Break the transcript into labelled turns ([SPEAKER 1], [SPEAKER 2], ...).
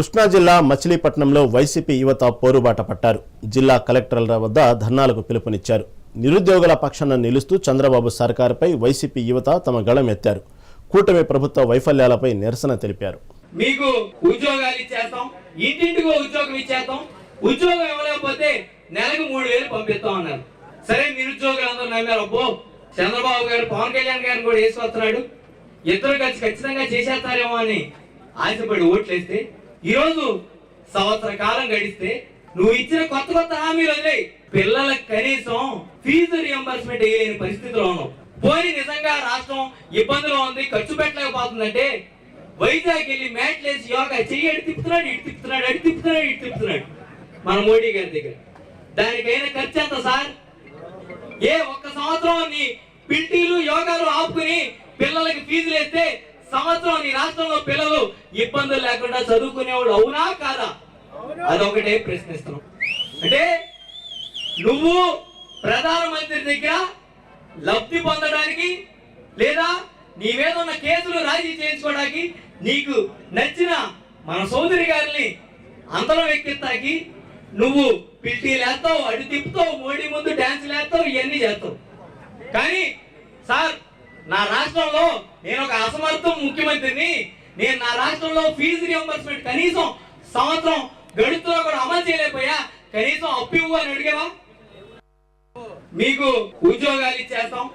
[SPEAKER 1] కృష్ణా జిల్లా మచిలీపట్నంలో వైసీపీ యువత పోరుబాట పట్టారు. జిల్లా కలెక్టర్ల వద్ద ధర్నాలకు పిలుపునిచ్చారు. నిరుద్యోగుల పక్షాన నిలుస్తూ చంద్రబాబు సర్కారుపై వైసీపీ యువత తమ గళం ఎత్తారు. కూటమి ప్రభుత్వ వైఫల్యాలపై నిరసన తెలిపారు.
[SPEAKER 2] మీకు ఉద్యోగాలు ఇచ్చేస్తాం. ఇంటింటికి ఉద్యోగం ఇచ్చేస్తాం. ఉద్యోగం ఇవ్వలేకపోతే నెలకు మూడు వేలు పంపిస్తాం అన్నారు. సరే నిరుద్యోగులు నమ్మారు. అబ్బో చంద్రబాబు గారు పవన్ కళ్యాణ్ గారిని కూడా వేసి వస్తున్నాడు ఇద్దరు కలిసి ఖచ్చితంగా చేసేస్తారేమో అని ఆశపడి ఓట్లేస్తే ఈరోజు సంవత్సర కాలం గడిస్తే నువ్వు ఇచ్చిన కొత్త కొత్త హామీలు వదిలేయ్. పిల్లలకు కనీసం ఫీజు రియంబర్స్మెంట్ వేయలేని పరిస్థితిలో ఉన్నావు. పోనీ నిజంగా రాష్ట్రం ఇబ్బందిలో ఉంది ఖర్చు పెట్టలేకపోతుందంటే వైజాగ్ వెళ్ళి మ్యాట్లేసి యోగా చెయ్యి అడి తిప్పుతున్నాడు ఇటు తిప్పుతున్నాడు అడి తిప్పుతున్నాడు ఇటు తిప్పుతున్నాడు. మన మోడీ గారి దగ్గర. దానికైనా ఖర్చు ఎంత సార్? ఏ ఒక్క సంవత్సరం నీ పిల్టీలు యోగాలు ఆపుకుని పిల్లలకి ఫీజులు వేస్తే సంవత్సరం నీ రాష్ట్రంలో పిల్లలు ఇబ్బందులు లేకుండా చదువుకునేవాడు అవునా కాదా? అదొకటే ప్రశ్నిస్తున్నాం. అంటే నువ్వు ప్రధానమంత్రి దగ్గర లబ్ధి పొందడానికి లేదా నీ మీద ఉన్న కేసులు రాజీ చేయించుకోవడానికి నీకు నచ్చిన మన సోదరి గారిని అందరం ఎక్కిస్తాకి నువ్వు పిల్టీ లేస్తావు అడి తిప్పుతావు మోడీ ముందు డాన్స్ లేస్తావు ఇవన్నీ చేస్తావు. కానీ సార్ నా రాష్ట్రంలో నేను ఒక అసమర్థం ముఖ్యమంత్రిని నేను నా రాష్ట్రంలో ఫీజు రియంబర్స్మెంట్ కనీసం సంవత్సరం గడుతులో కూడా అమలు చేయలేకపోయా? కనీసం అప్పు ఇవ్వు అని అడిగేవా? మీకు ఉద్యోగాలు ఇచ్చేస్తాం.